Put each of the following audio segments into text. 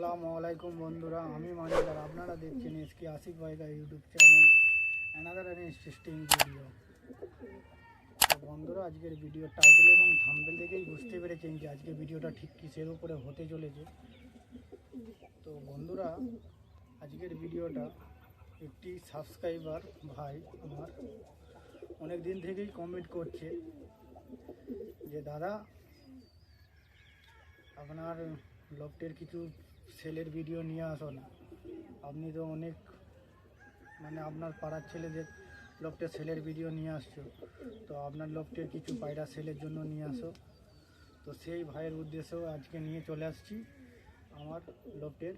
আসসালামু আলাইকুম বন্ধুরা, আমি মানিক আর আপনারা দেখছেন SK Ashik ভাইকা YouTube channel another an interesting video বন্ধুরা, আজকের ভিডিও টাইটেল এবং থাম্বেল দেখেই বুঝতে পেরেছেন যে আজকে ভিডিওটা ঠিক কিসের উপরে হতে চলেছে। তো বন্ধুরা, আজকের ভিডিওটা একটি সাবস্ক্রাইবার ভাই আমার অনেক দিন থেকেই কমেন্ট করছে যে, দাদা, আপনার লফটের কিছু সেলের ভিডিও নিয়ে আসো না। আপনি তো অনেক মানে আপনার পাড়ার ছেলেদের লফটের সেলের ভিডিও নিয়ে আসছো, তো আপনার লফটের কিছু পায়রা সেলের জন্য নিয়ে আসো। তো সেই ভাইয়ের উদ্দেশ্যেও আজকে নিয়ে চলে আসছি আমার লফটের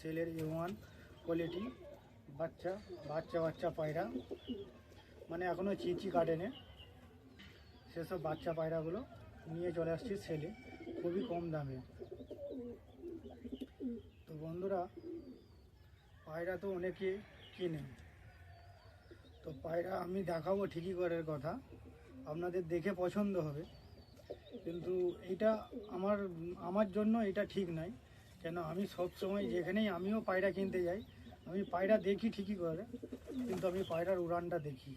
সেলের এ ওয়ান কোয়ালিটি বাচ্চা বাচ্চা বাচ্চা পায়রা। মানে এখনও চিচি কাটেনে সেসব বাচ্চা পায়রাগুলো নিয়ে চলে আসছি সেলে খুবই কম দামে। তো বন্ধুরা, পায়রা তো অনেকে কিনে। তো পায়রা আমি দেখাবো ঠিকই করার কথা। আপনাদের দেখে পছন্দ হবে। কিন্তু এটা আমার আমার জন্য এটা ঠিক নাই। কেন, আমি সব সময় যেখানেই আমিও পায়রা কিনতে যাই, আমি পায়রা দেখি ঠিকই করে, কিন্তু আমি পায়রার উড়ানটা দেখি।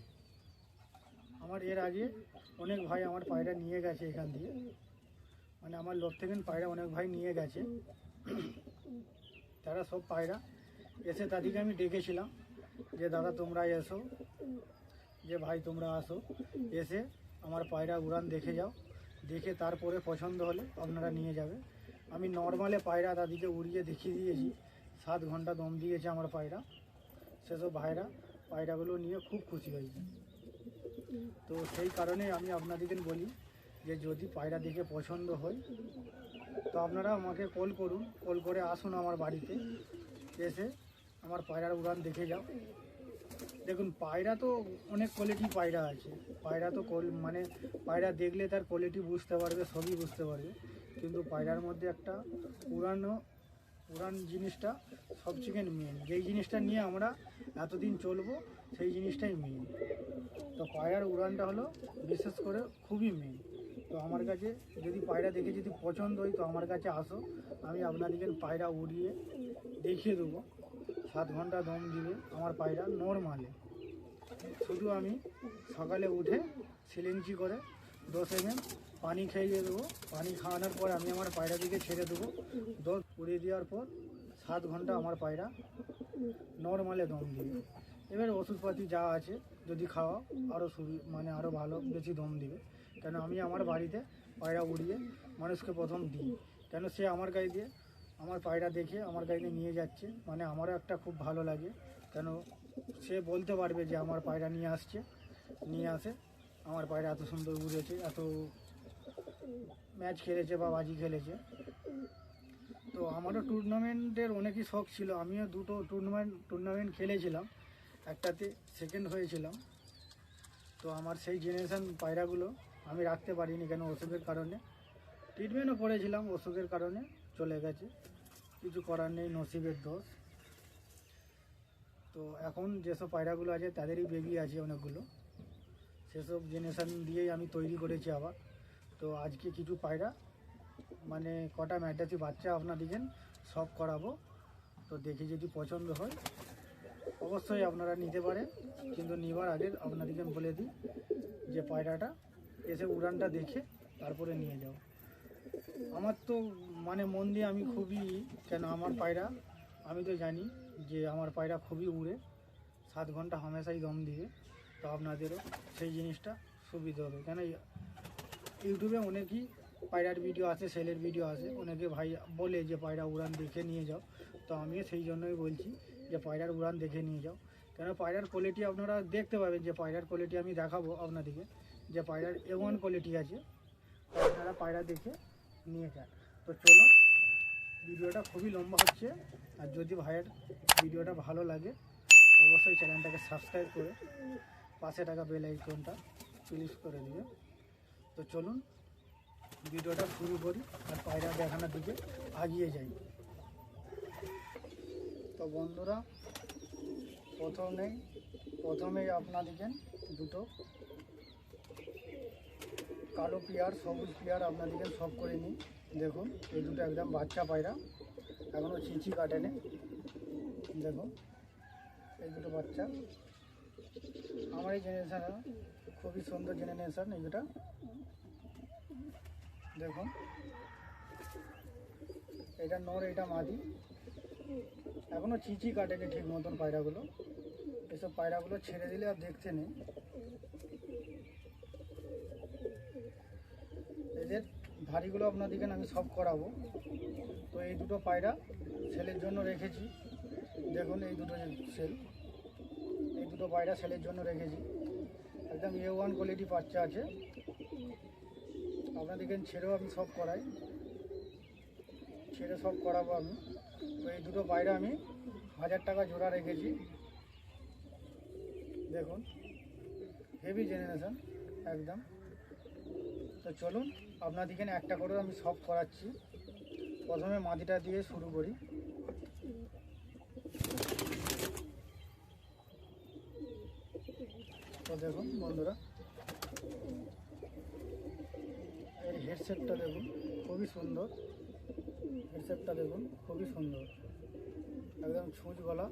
আমার এর আগে অনেক ভাই আমার পায়রা নিয়ে গেছে এখান দিয়ে। মানে আমার লোক থেকে পায়রা অনেক ভাই নিয়ে গেছে। তারা সব পায়রা। এসে তাদেরকে আমি ডেকেছিলাম যে, দাদা, তোমরা এসো। যে, ভাই, তোমরা আসো। এসে আমার পায়রা উড়ান দেখে যাও। দেখে তারপরে পছন্দ হলে আপনারা নিয়ে যাবে। আমি নর্মালে পায়রা দাদিকে উড়িয়ে দেখিয়ে দিয়েছি। সাত ঘণ্টা দম দিয়েছে আমার পায়রা। সেসব ভাইরা পায়রাগুলো নিয়ে খুব খুশি হয়েছে। তো সেই কারণে আমি আপনাদেরকে বলি যে, যদি পায়রা দেখে পছন্দ হয় তো আপনারা আমাকে কল করুন, কল করে আসুন আমার বাড়িতে। এসে আমার পায়রার উড়ান দেখে যাও। দেখুন, পায়রা তো অনেক কোয়ালিটি পায়রা আছে। পায়রা তো মানে পায়রা দেখলে তার কোয়ালিটি বুঝতে পারবে, সবই বুঝতে পারবে। কিন্তু পায়রার মধ্যে একটা উড়ানো, উড়ান জিনিসটা সবচেয়ে মেন যেই জিনিসটা নিয়ে আমরা এতদিন চলবো, সেই জিনিসটাই মেন তো পায়রার উড়ানটা হলো বিশেষ করে খুবই মেন তো আমার কাছে যদি পায়রা দেখে যদি পছন্দ হয়, তো আমার কাছে আসো। আমি আপনাদেরকে পায়রা উড়িয়ে দেখিয়ে দেবো। সাত ঘণ্টা দম দিবে আমার পায়রা নর্মালে শুধু আমি সকালে উঠে সিলিঞ্চি করে দশ এম পানি খাইয়ে দেবো। পানি খাওয়ানোর পর আমি আমার পায়রা দিকে ছেড়ে দেবো। দশ উড়িয়ে দেওয়ার পর সাত ঘণ্টা আমার পায়রা নর্মালে দম দিবে। এবার ওষুধপাতি যা আছে যদি খাওয়া আরও মানে আরও ভালো, বেশি দম দিবে। কেন আমি আমার বাড়িতে পায়রা উড়িয়ে মানুষকে প্রথম দিই। কেন সে আমার গায়ে দিয়ে আমার পায়রা দেখে আমার গাড়িতে নিয়ে যাচ্ছে মানে আমারও একটা খুব ভালো লাগে। কেন সে বলতে পারবে যে আমার পায়রা নিয়ে আসছে, নিয়ে আসে। আমার পায়রা এত সুন্দর উড়েছে, এত ম্যাচ খেলেছে বা বাজি খেলেছে। তো আমারও টুর্নামেন্টের অনেকই শখ ছিল। আমিও দুটো টুর্নামেন্ট টুর্নামেন্ট খেলেছিলাম। একটাতে সেকেন্ড হয়েছিলাম। তো আমার সেই জেনারেশান পায়রাগুলো আমি রাখতে পারিনি কেন ওষুধের কারণে? ট্রিটমেন্টও করেছিলাম, ওষুধের কারণে চলে গেছে। কিছু করার নেই, নসিবের দোষ। তো এখন যেসব পায়রাগুলো আছে, তাদেরই বেবি আছে অনেকগুলো। সেসব জেনারেশান দিয়েই আমি তৈরি করেছি আবার। তো আজকে কিছু পায়রা মানে কটা ম্যাটাসি বাচ্চা আপনার দিকেন সব করাবো। তো দেখে যদি পছন্দ হয়, অবশ্যই আপনারা নিতে পারেন। কিন্তু নেবার আগে আপনাদেরকে বলে দিই যে পায়রাটা এসে উড়ানটা দেখে তারপরে নিয়ে যাও। আমার তো মানে মন দিয়ে আমি খুবই, কেন আমার পায়রা, আমি তো জানি যে আমার পায়রা খুবই উড়ে, সাত ঘণ্টা হামেশাই দম দিবে তো আপনাদেরও সেই জিনিসটা সুবিধা হবে। কেন ইউটিউবে অনেকই পায়রার ভিডিও আছে, সেলের ভিডিও আছে, অনেকে ভাই বলে যে পায়রা উড়ান দেখে নিয়ে যাও, তো আমিও সেই জন্যই বলছি যে পায়রার উড়ান দেখে নিয়ে যাও। কেন পায়রার কোয়ালিটি আপনারা দেখতে পাবেন যে পায়রার কোয়ালিটি আমি দেখাবো আপনাদেরকে। যে পায়রার এ ওয়ান কোয়ালিটি আছে তো আপনারা পায়রা দেখে নিয়ে যান তো চলো, ভিডিওটা খুবই লম্বা হচ্ছে, আর যদি ভাইয়ের ভিডিওটা ভালো লাগে, অবশ্যই চ্যানেলটাকে সাবস্ক্রাইব করে পাশে টাকা বেল আইকনটা প্লিজ করে দিবে তো চলুন, ভিডিওটা শুরু করি, আর পায়রা দেখানোর দিকে আগিয়ে যাই। তো বন্ধুরা, প্রথমেই প্রথমেই আপনাদেরকে দুটো কালো পেয়ার, সবুজ পেয়ার আপনাদেরকে সব করে নিই। দেখুন, এই দুটো একদম বাচ্চা পায়রা। এখনও চিঁচি কাটেনি। দেখুন, এই দুটো বাচ্চা। আমার এই জেনারেশান খুবই সুন্দর জেনারেশান দুটা। দেখুন, এটা নর, এটা মাদি। এখনও চিচি কাটেনি ঠিক মতন পায়রাগুলো। এসব পায়রাগুলো ছেড়ে দিলে আর দেখতে নেই। ভারীগুলো আপনাদেরকে আমি সব করাবো। তো এই দুটো পায়রা সেলের জন্য রেখেছি। দেখুন এই দুটো সেল, এই দুটো পায়রা সেলের জন্য রেখেছি। একদম এ ওয়ান কোয়ালিটি বাচ্চা আছে। আপনাদেরকে ছেড়েও আমি সব করাই। ছেড়ে সব করাবো আমি। তো এই দুটো পায়রা আমি হাজার টাকা জোড়া রেখেছি। দেখুন হেভি জেনারেশন একদম। তো চলুন, আপনাদেরকে একটা করে আমি সব করাচ্ছি। প্রথমে মাটিটা দিয়ে শুরু করি। তো দেখুন বন্ধুরা এর হেডসেটটা দেখুন, খুবই সুন্দর। হেডসেটটা দেখুন, খুবই সুন্দর। একদম ছুঁচ গলা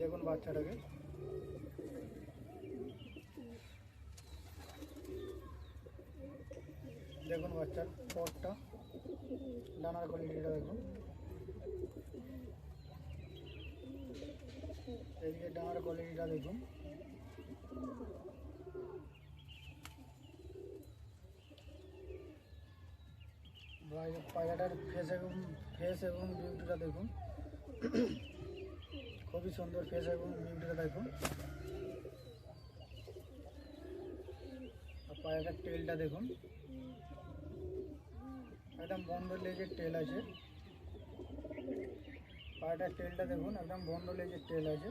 দেখুন বাচ্চাটাকে। দেখুন বাচ্চার পরটা, ডানার কোয়ালিটিটা দেখুন এদিকে ডানার কোয়ালিটিটা দেখুন পায়রাটার ফেস এবং ফেস এবং বিউটিটা দেখুন। খুবই সুন্দর ফেস এবং বিউটিটা দেখুন। আর পায়রাটার টেলটা দেখুন। একদম বন্ধ লেজের টেল আছে। পায়রাটার টেলটা দেখুন, একদম বন্ধ লেজের টেল আছে।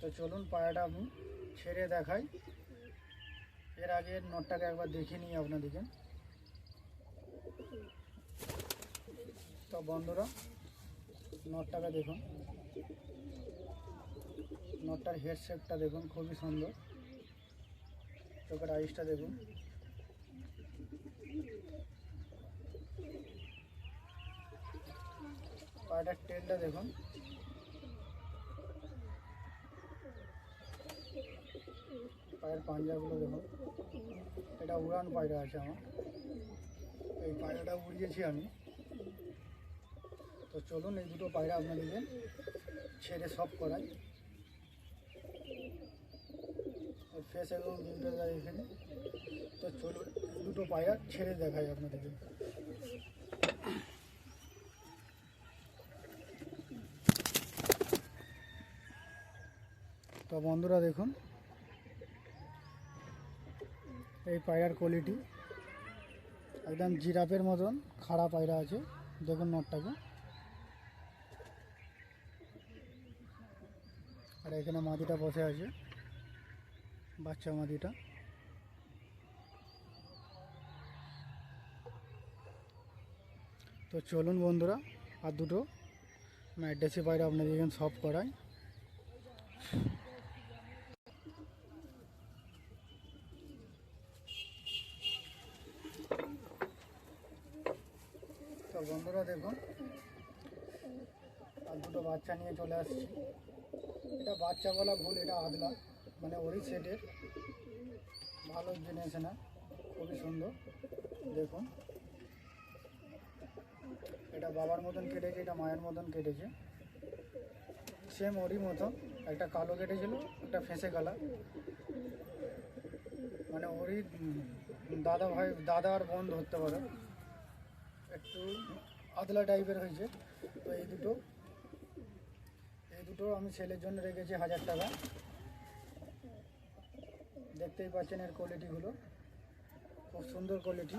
তো চলুন পায়রাটা আমি ছেড়ে দেখাই। এর আগে নটটাকে একবার দেখে নিই আপনাদেরকে। তো বন্ধুরা, নটটাকে দেখুন। নটটার হেড শেপটা দেখুন, খুবই সুন্দর। চোখের আইসটা দেখুন। পায়রাটার টেলটা দেখুন। পায়ের পাঞ্জাগুলো দেখুন। এটা উড়ান পায়রা আছে আমার। এই পায়রাটা উড়িয়েছি আমি। তো চলুন এই দুটো পায়রা আপনাদেরকে ছেড়ে সব করাই। ফেস এবং বিউটিটা এখানে। তো চলুন দুটো পায়রা ছেড়ে দেখাই আপনাদেরকে। তো বন্ধুরা দেখুন, এই পায়রার কোয়ালিটি একদম জিরাপের মতন খাড়া পায়রা আছে। দেখুন নটটাকে। আর এখানে মাটিটা বসে আছে। বাচ্চা মাদিটা তো চলুন বন্ধুরা, আর দুটো। ম্যাডেসি বাইরে আপনাদের এখানে সব করায় তো বন্ধুরা দেখুন, আর দুটো বাচ্চা নিয়ে চলে আসছি। এটা বাচ্চা বলা ভুল, এটা আদলা। মানে ওরই সেটের ভালো জেনেছে না, খুবই সুন্দর, দেখুন। এটা বাবার মতন কেটেছে, এটা মায়ের মতন কেটেছে। সেম ওরই মতন, একটা কালো কেটেছিল, একটা ফেঁসে কালার মানে ওরই দাদা ভাই, দাদা আর বোন ধরতে পারে। একটু আদলা টাইপের হয়েছে, তো এই দুটো। এই দুটো আমি ছেলের জন্য রেখেছি হাজার টাকা। দেখতেই পাচ্ছেন এর কোয়ালিটিগুলো খুব সুন্দর কোয়ালিটি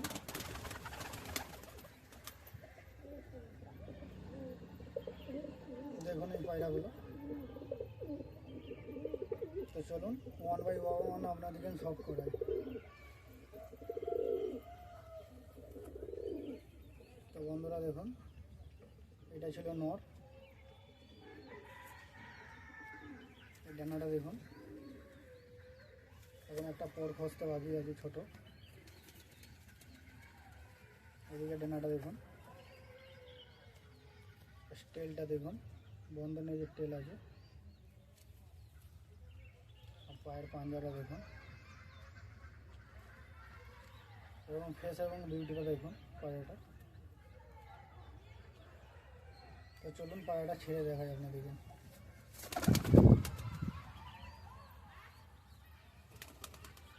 দেখুন এই পায়রাগুলো। তো চলুন ওয়ান বাই ওয়ান আপনাদেরকে সব করাই। তো বন্ধুরা দেখুন, এটা ছিল নর। ডানাটা দেখুন। এখন একটা পর খসতে বাকি আছে ছোট। এদিকে ডেনাটা দেখুন। স্টেলটা দেখুন। বন্ধনের যে টেল আছে। পায়ের পাঞ্জাটা দেখুন। এবং ফেস এবং বিউটিটা দেখুন পায়রাটা। তো চলুন পায়রাটা ছেড়ে দেখা যাক না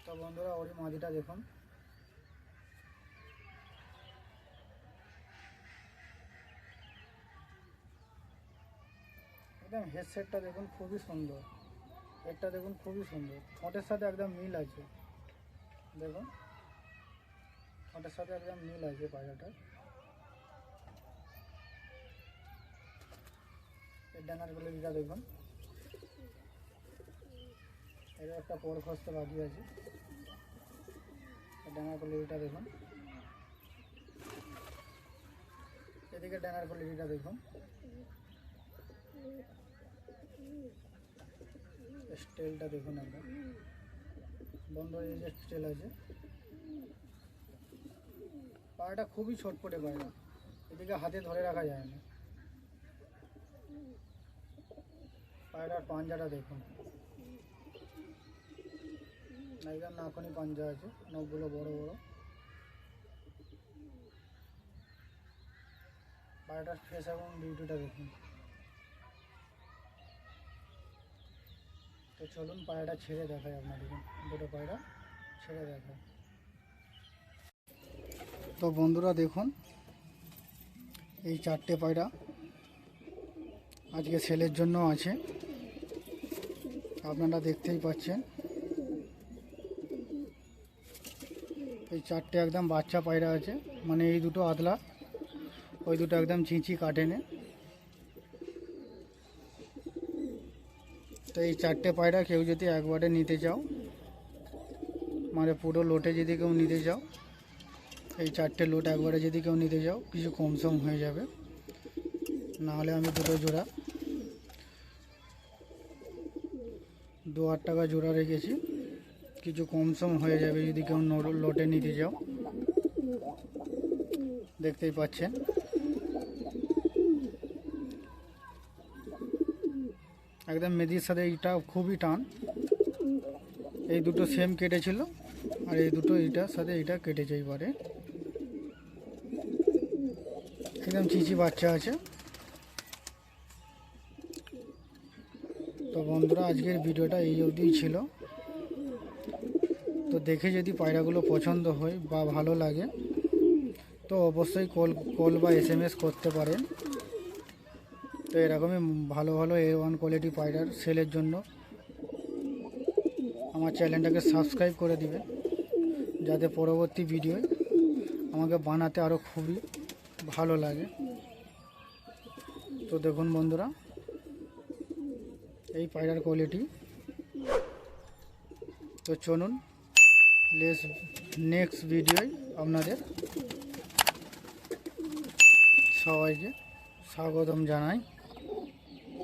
তো বন্ধুরা, ওরই মাদিটা দেখুন। একদম হেডসেটটা দেখুন, খুবই সুন্দর। হেডটা দেখুন, খুবই সুন্দর। ঠোঁটের সাথে একদম মিল আছে। দেখুন, ঠোঁটের সাথে একদম মিল আছে পায়রাটার এর ডানার গুলিটা দেখুন। এর একটা পর খসতে বাকি আছে। ডানার গুলিটা দেখুন। এদিকে ডানার গুলিটা দেখুন। স্টেলটা দেখুন একদম বন্ধ এই যে স্টেল আছে। পায়রাটা খুবই ছটপটে পায়রা এদিকে হাতে ধরে রাখা যায় না। পায়রার পাঞ্জাটা দেখুন। একদম নাখনি পাঞ্জা আছে, নখগুলো বড় বড়। পায়রাটার ফেস এবং বিউটিটা দেখুন। তো চলুন পায়রাটা ছেড়ে দেখায় আপনাদেরকে। দুটো পায়রা ছেড়ে দেখায় তো বন্ধুরা দেখুন, এই চারটে পায়রা আজকে সেলের জন্য আছে। আপনারা দেখতেই পাচ্ছেন। এই চারটে একদম বাচ্চা পায়রা আছে। মানে এই দুটো আদলা, ওই দুটো একদম চিঁচি কাটেনে। তো এই চারটে পায়রা কেউ যদি একবারে নিতে চাও মানে পুরো লোটে যদি কেউ নিতে চাও, এই চারটে লোট একবারে যদি কেউ নিতে চাও, কিছু কম সম হয়ে যাবে। নাহলে আমি দুটো জোড়া, দু হাজার টাকা জোড়া রেখেছি। কিছু কম সম হয়ে যাবে যদি কেউ লোটে নিতে যাও। দেখতেই পাচ্ছেন। একদম মেদির সাথে এইটা খুবই টান। এই দুটো সেম কেটেছিল আর এই দুটো এইটার সাথে এইটা কেটেছে এইবারে একদম চিচি বাচ্চা আছে। তো বন্ধুরা, আজকের ভিডিওটা এই অবধিই ছিল। তো দেখে যদি পায়রাগুলো পছন্দ হয় বা ভালো লাগে, তো অবশ্যই কল কল বা এস এম এস করতে পারেন। তো এরকমই ভালো ভালো এ ওয়ান কোয়ালিটি পায়রার সেলের জন্য আমার চ্যানেলটাকে সাবস্ক্রাইব করে দিবেন, যাতে পরবর্তী ভিডিও আমাকে বানাতে আরও খুবই ভালো লাগে। তো দেখুন বন্ধুরা, এই পায়রার কোয়ালিটি। তো চলুন লেস নেক্সট ভিডিওয় আপনাদের সবাইকে স্বাগতম জানাই।